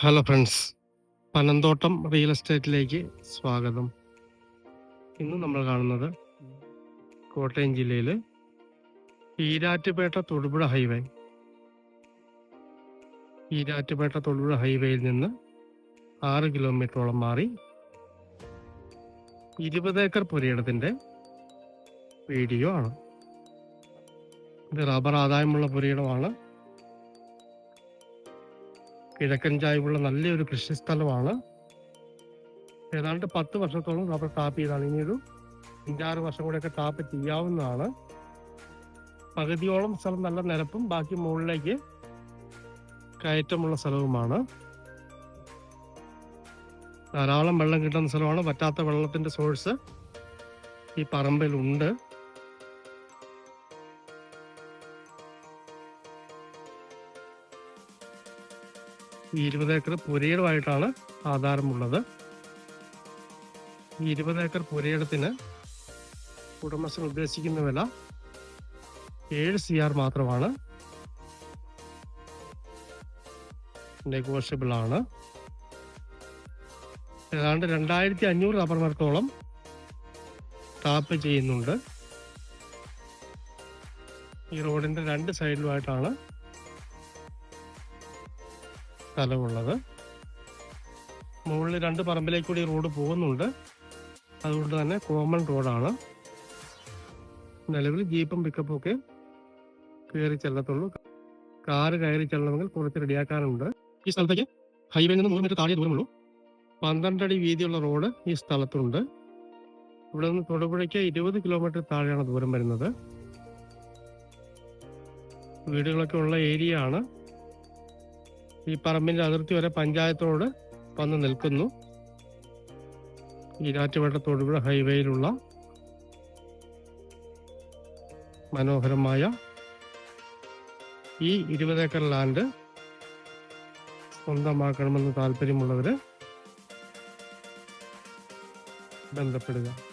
Hello friends Panamthottam real എസ്റ്റേറ്റിലേക്ക് സ്വാഗതം. ഇന്ന് നമ്മൾ കാണുന്നത് കോട്ടയം ജില്ലയിൽ ഈരാറ്റുപേട്ട തൊടുപുഴ ഹൈവേ ഈരാറ്റുപേട്ട തൊടുപുഴ ഹൈവേയിൽ നിന്ന് ആറ് കിലോമീറ്ററോളം മാറി ഇരുപത് ഏക്കർ പുരയിടത്തിന്റെ വീഡിയോ ആണ്. ഇത് റബ്ബർ ആദായമുള്ള പുരയിടമാണ്. കിഴക്കൻ ചായ്വുള്ള നല്ലൊരു കൃഷി സ്ഥലമാണ്. ഏതാണ്ട് പത്ത് വർഷത്തോളം റബ്ബർ ടാപ്പ് ചെയ്താണ്. ഇനിയൊരു അഞ്ചാറ് വർഷം കൂടെയൊക്കെ ടാപ്പ് ചെയ്യാവുന്നതാണ്. പകുതിയോളം സ്ഥലം നല്ല നിരപ്പും ബാക്കി മുകളിലേക്ക് കയറ്റമുള്ള സ്ഥലവുമാണ്. ധാരാളം വെള്ളം കിട്ടുന്ന സ്ഥലമാണ്. പറ്റാത്ത വെള്ളത്തിന്റെ സോഴ്സ് ഈ പറമ്പിലുണ്ട്. ഈ ഇരുപത് ഏക്കർ പുരയിടമായിട്ടാണ് ആധാരമുള്ളത്. ഈ ഇരുപത് ഏക്കർ പുരയിടത്തിന് ഉടമസ്ഥൻ ഉദ്ദേശിക്കുന്ന വില ഏഴ് സി ആർ മാത്രമാണ്. നെഗോഷ്യബിൾ ആണ്. ഏതാണ്ട് രണ്ടായിരത്തി അഞ്ഞൂറ് റബ്ബർ മരത്തോളം ടാപ്പ് ചെയ്യുന്നുണ്ട്. ഈ റോഡിന്റെ രണ്ട് സൈഡിലുമായിട്ടാണ് സ്ഥലമുള്ളത്. മുകളിൽ രണ്ട് പറമ്പിലേക്ക് കൂടി റോഡ് പോകുന്നുണ്ട്. അതുകൊണ്ട് തന്നെ കോമൺ റോഡാണ്. നിലവിൽ ജീപ്പും പിക്കപ്പും ഒക്കെ കയറി ചെല്ലത്തുള്ളൂ. കാറ് കയറി ചെല്ലണമെങ്കിൽ കുറച്ച് റെഡിയാക്കാനുണ്ട്. ഈ സ്ഥലത്തേക്ക് ഹൈവേയിൽ നിന്ന് നൂറ് മീറ്റർ താഴെ ദൂരമുള്ളൂ. പന്ത്രണ്ടടി വീതിയുള്ള റോഡ് ഈ സ്ഥലത്തുണ്ട്. ഇവിടെ നിന്ന് തൊടുപുഴയ്ക്ക് ഇരുപത് കിലോമീറ്റർ താഴെയാണ് ദൂരം വരുന്നത്. വീടുകളൊക്കെ ഉള്ള ഏരിയ ആണ് ഈ പറമ്പിന്റെ അതിർത്തി വരെ പഞ്ചായത്തോട് വന്ന് നിൽക്കുന്നു. ഈരാറ്റുപേട്ട തൊടുപുഴ ഹൈവേയിലുള്ള മനോഹരമായ ഈ ഇരുപത് ഏക്കർ ലാൻഡ് സ്വന്തമാക്കണമെന്ന് താല്പര്യമുള്ളവര് ബന്ധപ്പെടുക.